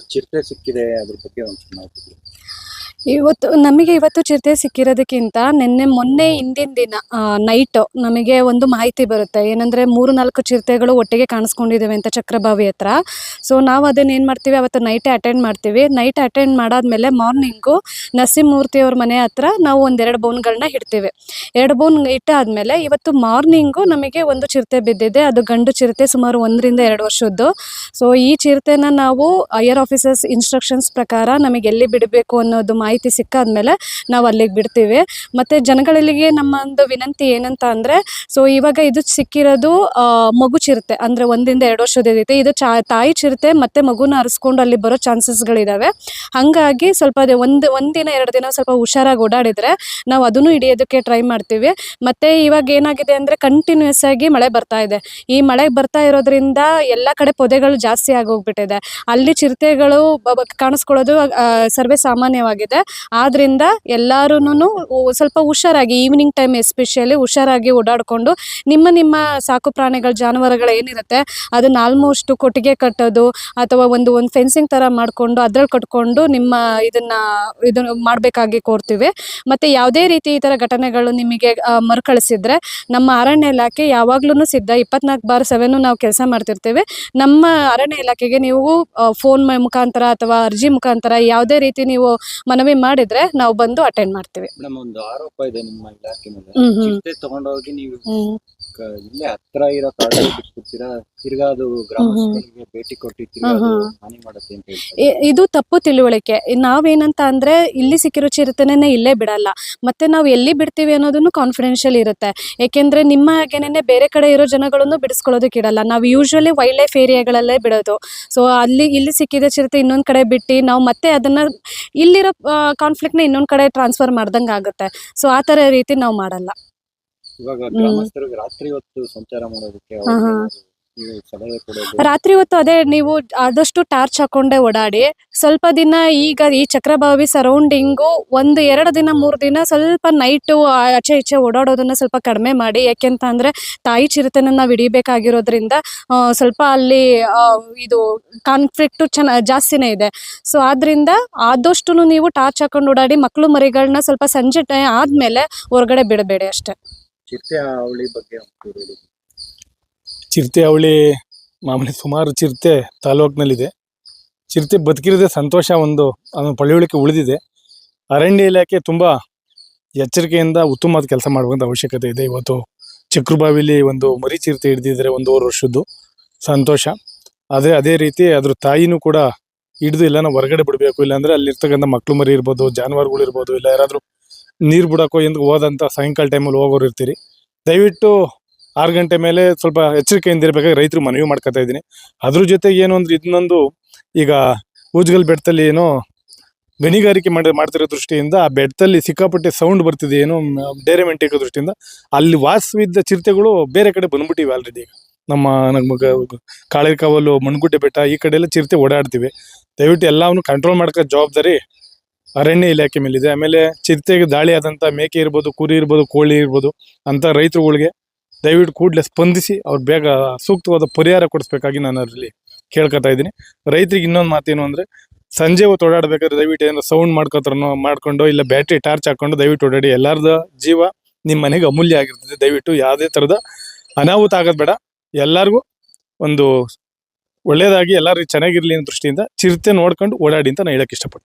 ಚಿರತೆ ಸಿಕ್ಕಿದೆ ಅದ್ರ ಬಗ್ಗೆ ಒಂದು ಮಾಹಿತಿ. ಇವತ್ತು, ನಮಗೆ ಇವತ್ತು ಚಿರತೆ ಸಿಕ್ಕಿರೋದಕ್ಕಿಂತ ನಿನ್ನೆ ಮೊನ್ನೆ ಹಿಂದಿನ ದಿನ ನೈಟ್ ನಮಗೆ ಒಂದು ಮಾಹಿತಿ ಬರುತ್ತೆ. ಏನಂದ್ರೆ ಮೂರು ನಾಲ್ಕು ಚಿರತೆಗಳು ಒಟ್ಟಿಗೆ ಕಾಣಿಸ್ಕೊಂಡಿದ್ದಾವೆ ಅಂತ ಚಕ್ರಬಾವಿ ಹತ್ರ. ಸೊ ನಾವು ಅದನ್ನ ಏನು ಮಾಡ್ತೀವಿ? ಅವತ್ತು ನೈಟ್ ಅಟೆಂಡ್ ಮಾಡ್ತೀವಿ. ನೈಟ್ ಅಟೆಂಡ್ ಮಾಡಾದ್ಮೇಲೆ ಮಾರ್ನಿಂಗು ನರಸಿಂಹಮೂರ್ತಿ ಅವ್ರ ಮನೆ ಹತ್ರ ನಾವು ಒಂದೆರಡು ಬೋನ್ಗಳನ್ನ ಇಡ್ತೀವಿ. ಎರಡು ಬೋನ್ ಇಟ್ಟಾದ್ಮೇಲೆ ಇವತ್ತು ಮಾರ್ನಿಂಗು ನಮಗೆ ಒಂದು ಚಿರತೆ ಬಿದ್ದಿದೆ. ಅದು ಗಂಡು ಚಿರತೆ ಸುಮಾರು ಒಂದರಿಂದ ಎರಡು ವರ್ಷದ್ದು. ಸೊ ಈ ಚಿರತೆನ ನಾವು ಹೈಯರ್ ಆಫೀಸರ್ಸ್ ಇನ್ಸ್ಟ್ರಕ್ಷನ್ಸ್ ಪ್ರಕಾರ ನಮಗೆ ಎಲ್ಲಿ ಬಿಡಬೇಕು ಅನ್ನೋದು ಸಿಕ್ಕಾದ್ಮೇಲೆ ನಾವು ಅಲ್ಲಿಗೆ ಬಿಡ್ತೀವಿ. ಮತ್ತು ಜನಗಳಿಗೆ ನಮ್ಮ ಒಂದು ವಿನಂತಿ ಏನಂತ ಅಂದರೆ ಸೊ ಇವಾಗ ಇದು ಸಿಕ್ಕಿರೋದು ಮಗು ಚಿರತೆ, ಅಂದರೆ ಒಂದಿಂದ ಎರಡು ವರ್ಷದೈತೆ ಇದು ಚಾ, ತಾಯಿ ಚಿರತೆ ಮತ್ತು ಮಗುನ ಅರಿಸ್ಕೊಂಡು ಅಲ್ಲಿ ಬರೋ ಚಾನ್ಸಸ್ಗಳಿದ್ದಾವೆ ಹಾಗಾಗಿ ಸ್ವಲ್ಪ ಅದೇ ಒಂದು, ಒಂದಿನ, ಎರಡು ದಿನ ಸ್ವಲ್ಪ ಹುಷಾರಾಗಿ ಓಡಾಡಿದರೆ ನಾವು ಅದನ್ನು ಹಿಡಿಯೋದಕ್ಕೆ ಟ್ರೈ ಮಾಡ್ತೀವಿ. ಮತ್ತು ಇವಾಗ ಏನಾಗಿದೆ ಅಂದರೆ ಕಂಟಿನ್ಯೂಸ್ ಆಗಿ ಮಳೆ ಬರ್ತಾ ಇದೆ. ಈ ಮಳೆ ಬರ್ತಾ ಇರೋದ್ರಿಂದ ಎಲ್ಲ ಕಡೆ ಪೊದೆಗಳು ಜಾಸ್ತಿ ಆಗೋಗ್ಬಿಟ್ಟಿದೆ. ಅಲ್ಲಿ ಚಿರತೆಗಳು ಕಾಣಿಸ್ಕೊಳ್ಳೋದು ಸರ್ವೇ ಸಾಮಾನ್ಯವಾಗಿದೆ. ಆದ್ರಿಂದ ಎಲ್ಲರೂ ಸ್ವಲ್ಪ ಹುಷಾರಾಗಿ ಈವ್ನಿಂಗ್ ಟೈಮ್ ಎಸ್ಪೆಷಲಿ ಹುಷಾರಾಗಿ ಓಡಾಡಿಕೊಂಡು ನಿಮ್ಮ ನಿಮ್ಮ ಸಾಕು ಪ್ರಾಣಿಗಳ, ಜಾನುವಾರುಗಳು ಏನಿರುತ್ತೆ, ಅದನ್ನ ಆಲ್ಮೋಸ್ಟ್ ಕೊಟ್ಟಿಗೆ ಕಟ್ಟೋದು ಅಥವಾ ಒಂದು ಒಂದು ಫೆನ್ಸಿಂಗ್ ತರ ಮಾಡಿಕೊಂಡು ಅದ್ರಲ್ಲಿ ಕಟ್ಕೊಂಡು ನಿಮ್ಮ ಇದನ್ನ ಇದನ್ನ ಮಾಡಬೇಕಾಗಿ ಕೋರ್ತೀವಿ ಮತ್ತೆ ಯಾವುದೇ ರೀತಿ ಈ ತರ ಘಟನೆಗಳು ನಿಮಗೆ ಮರುಕಳಿಸಿದ್ರೆ ನಮ್ಮ ಅರಣ್ಯ ಇಲಾಖೆ ಯಾವಾಗ್ಲೂ ಸಿದ್ಧ. ಇಪ್ಪತ್ನಾಲ್ಕು ಬಾರ್ ಸೆವೆನು ನಾವು ಕೆಲಸ ಮಾಡ್ತಿರ್ತೇವೆ. ನಮ್ಮ ಅರಣ್ಯ ಇಲಾಖೆಗೆ ನೀವು ಫೋನ್ ಮುಖಾಂತರ ಅಥವಾ ಅರ್ಜಿ ಮುಖಾಂತರ ಯಾವುದೇ ರೀತಿ ನೀವು ಮನವಿ ಮಾಡಿದ್ರೆ ನಾವು ಬಂದು ಅಟೆಂಡ್ ಮಾಡ್ತೀವಿ. ಮೇಡಮ್ ಒಂದು ಆರೋಪ ಇದೆ ನಿಮ್ಮ ಇಲಾಖೆ ಮೇಲೆ. ಹ್ಮ್ ಹ್ಮ್. ಚಿರತೆ ತಗೊಂಡೋಗಿ ನೀವು ಹ್ಮ್. ಕ- ಇಲ್ಲೇ ಹತ್ರ ಇರೋ ಕಾಡಲ್ಲಿ ಬಿಟ್ಬಿಡ್ತೀರಾ? ತಿರ್ಗಾ ಅದು ಗ್ರಾಮಸ್ಥರಿಗೆ ಭೇಟಿ ಕೊಟ್ಟು ತಿರ್ಗಾ ಹ್ಮ್ ಅದು ಹ್ಮ್. ಹಾನಿ ಮಾಡುತ್ತೆ ಅಂತ ಹೇಳ್ತಾರೆ. ಇ- ಇದು ತಪ್ಪು ತಿಳುವಳಿಕೆ. ನಾವೇನಂತ ಅಂದ್ರೆ ಇಲ್ಲಿ ಸಿಕ್ಕಿರೋ ಚಿರತೆನೇ ಇಲ್ಲೇ ಬಿಡಲ್ಲ. ಮತ್ತೆ ನಾವು ಎಲ್ಲಿ ಬಿಡ್ತೀವಿ ಅನ್ನೋದನ್ನು ಕಾನ್ಫಿಡೆನ್ಷಿಯಲ್ ಇರುತ್ತೆ. ಯಾಕೆಂದ್ರೆ ನಿಮ್ಮ ಹಾಗೇನೆ ಬೇರೆ ಕಡೆ ಇರೋ ಜನಗಳನ್ನು ಬಿಡಿಸ್ಕೊಳ್ಳೋದಕ್ಕೆ ಇಡಲ್ಲ. ನಾವು ಯೂಶ್ವಲಿ ವೈಲ್ಡ್ ಲೈಫ್ ಏರಿಯಾಗಳಲ್ಲೇ ಬಿಡೋದು. ಸೊ ಅಲ್ಲಿ ಇಲ್ಲಿ ಸಿಕ್ಕಿದ ಚಿರತೆ ಇನ್ನೊಂದ್ ಕಡೆ ಬಿಟ್ಟು ನಾವು ಮತ್ತೆ ಅದನ್ನ ಇಲ್ಲಿರೋ ಕಾನ್ಫ್ಲಿಕ್ಟ್ನ ಇನ್ನೊಂದ್ ಕಡೆ ಟ್ರಾನ್ಸ್ಫರ್ ಮಾಡ್ದಂಗೆ ಆಗುತ್ತೆ. ಸೊ ಆ ಥರ ರೀತಿ ನಾವು ಮಾಡಲ್ಲ. ಇವಾಗ. ಗ್ರಾಮಸ್ಥರಿಗೆ ರಾತ್ರಿ ಹೊತ್ತು ಸಂಚಾರ ಮಾಡೋದಕ್ಕೆ ರಾತ್ರಿ ಹೊತ್ತು ಅದೇ ನೀವು ಆದಷ್ಟು ಟಾರ್ಚ್ ಹಾಕೊಂಡೇ ಓಡಾಡಿ ಸ್ವಲ್ಪ ದಿನ ಈಗ ಈ ಚಕ್ರಭಾವಿ ಸರೌಂಡಿಂಗು ಒಂದು ಎರಡು ದಿನ ಮೂರು ದಿನ ಸ್ವಲ್ಪ ನೈಟು ಆಚೆ ಈಚೆ ಓಡಾಡೋದನ್ನ ಸ್ವಲ್ಪ ಕಡಿಮೆ ಮಾಡಿ. ಯಾಕೆಂತ ಅಂದ್ರೆ ತಾಯಿ ಚಿರತೆನ ನಾವು ಹಿಡಿಬೇಕಾಗಿರೋದ್ರಿಂದ ಸ್ವಲ್ಪ ಅಲ್ಲಿ ಇದು ಕಾನ್ಫ್ಲಿಕ್ಟು ಚೆನ್ನ ಜಾಸ್ತಿನೇ ಇದೆ. ಸೊ ಆದ್ರಿಂದ ಆದಷ್ಟು ನೀವು ಟಾರ್ಚ್ ಹಾಕೊಂಡು ಓಡಾಡಿ ಮಕ್ಕಳು ಮರಿಗಳನ್ನ ಸ್ವಲ್ಪ ಸಂಜೆ ಆದ್ಮೇಲೆ ಹೊರಗಡೆ ಬಿಡಬೇಡಿ ಅಷ್ಟೇ. ಚಿರತೆ ಅವಳಿ ಮಾಮೂಲಿ ಸುಮಾರು ಚಿರತೆ ತಾಲೂಕಿನಲ್ಲಿದೆ. ಚಿರತೆ ಬದುಕಿರೋದೇ ಸಂತೋಷ ಒಂದು, ಅದನ್ನು ಪಳೆಯುಳಿಕೆ ಉಳಿದಿದೆ. ಅರಣ್ಯ ಇಲಾಖೆ ತುಂಬ ಎಚ್ಚರಿಕೆಯಿಂದ ಉತ್ತಮವಾದ ಕೆಲಸ ಮಾಡುವಂಥ ಅವಶ್ಯಕತೆ ಇದೆ. ಇವತ್ತು ಚಕ್ರಬಾವಿಲಿ ಒಂದು ಮರಿ ಚಿರತೆ ಹಿಡಿದಿದ್ರೆ ಒಂದೂವರೆ ವರ್ಷದ್ದು ಸಂತೋಷ. ಅದೇ ಅದೇ ರೀತಿ ಅದ್ರ ತಾಯಿನೂ ಕೂಡ ಹಿಡಿದು ಎಲ್ಲಾನ ಹೊರಗಡೆ ಬಿಡಬೇಕು. ಇಲ್ಲಾಂದರೆ ಅಲ್ಲಿರ್ತಕ್ಕಂಥ ಮಕ್ಕಳು ಮರಿ ಇರ್ಬೋದು, ಜಾನುವಾರುಗಳು ಇರ್ಬೋದು, ಇಲ್ಲ ಯಾರಾದರೂ ನೀರು ಬಿಡೋಕ್ಕೋ ಎಂದು ಹೋದಂಥ ಸಾಯಂಕಾಲ ಟೈಮಲ್ಲಿ ಹೋಗೋರು ಇರ್ತೀರಿ. ದಯವಿಟ್ಟು ಆರು ಗಂಟೆ ಮೇಲೆ ಸ್ವಲ್ಪ ಎಚ್ಚರಿಕೆಯಿಂದ ಇರಬೇಕಾಗಿ ರೈತರು ಮನವಿ ಮಾಡ್ಕೊತಾ ಇದ್ದೀನಿ. ಅದ್ರ ಜೊತೆಗೆ ಏನು ಅಂದ್ರೆ ಇನ್ನೊಂದು, ಈಗ ಊಜ್ಗಲ್ ಬೆಟ್ಟದಲ್ಲಿ ಏನೋ ಗಣಿಗಾರಿಕೆ ಮಾಡಿ, ಮಾಡ್ತಿರೋ ದೃಷ್ಟಿಯಿಂದ ಆ ಬೆಟ್ಟದಲ್ಲಿ ಸಿಕ್ಕಾಪಟ್ಟೆ ಸೌಂಡ್ ಬರ್ತಿದೆ ಏನೋ ಡೇರೆ ಮೆಂಟಿಕೋ ದೃಷ್ಟಿಯಿಂದ. ಅಲ್ಲಿ ವಾಸವಿದ್ದ ಚಿರತೆಗಳು ಬೇರೆ ಕಡೆ ಬಂದ್ಬಿಟ್ಟಿವೆ ಆಲ್ರೆಡಿ ನಮ್ಮ ನಮ್ಮ ಕಾಳಿಕಾವಲು ಮಣ್ಗುಡ್ಡೆ ಬೆಟ್ಟ ಈ ಕಡೆ ಎಲ್ಲ ಚಿರತೆ ಓಡಾಡ್ತಿವೆ. ದಯವಿಟ್ಟು ಎಲ್ಲವನ್ನು ಕಂಟ್ರೋಲ್ ಮಾಡ್ಕೋ, ಜವಾಬ್ದಾರಿ ಅರಣ್ಯ ಇಲಾಖೆ ಮೇಲಿದೆ. ಆಮೇಲೆ ಚಿರತೆಗೆ ದಾಳಿ ಆದಂತ ಮೇಕೆ ಇರ್ಬೋದು, ಕುರಿ ಇರ್ಬೋದು, ಕೋಳಿ ಇರ್ಬೋದು ಅಂತ ರೈತರುಗಳಿಗೆ ದಯವಿಟ್ಟು ಕೂಡಲೇ ಸ್ಪಂದಿಸಿ ಅವ್ರು ಬೇಗ ಸೂಕ್ತವಾದ ಪರಿಹಾರ ಕೊಡಿಸ್ಬೇಕಾಗಿ ನಾನು ಅದರಲ್ಲಿ ಕೇಳ್ಕೊತಾ ಇದ್ದೀನಿ. ರೈತರಿಗೆ ಇನ್ನೊಂದು ಮಾತೇನು ಅಂದ್ರೆ, ಸಂಜೆ ಹೊತ್ತು ಓಡಾಡ್ಬೇಕಾದ್ರೆ ದಯವಿಟ್ಟು ಏನಾದ್ರು ಸೌಂಡ್ ಮಾಡ್ಕೋತಾರನೋ ಮಾಡ್ಕೊಂಡು ಇಲ್ಲ ಬ್ಯಾಟ್ರಿ ಟಾರ್ಚ್ ಹಾಕೊಂಡು ದಯವಿಟ್ಟು ಓಡಾಡಿ. ಎಲ್ಲರದ ಜೀವ ನಿಮ್ಮ ಮನೆಗೆ ಅಮೂಲ್ಯ ಆಗಿರ್ತದೆ. ದಯವಿಟ್ಟು ಯಾವುದೇ ಥರದ ಅನಾಹುತ ಆಗೋದು ಬೇಡ. ಎಲ್ಲರಿಗೂ ಒಂದು ಒಳ್ಳೆಯದಾಗಿ ಎಲ್ಲರಿಗೂ ಚೆನ್ನಾಗಿರಲಿ ಅನ್ನೋ ದೃಷ್ಟಿಯಿಂದ ಚಿರತೆ ನೋಡ್ಕೊಂಡು ಓಡಾಡಿ ಅಂತ ನಾನು ಹೇಳೋಕ್ಕೆ ಇಷ್ಟಪಡ್ತೀನಿ.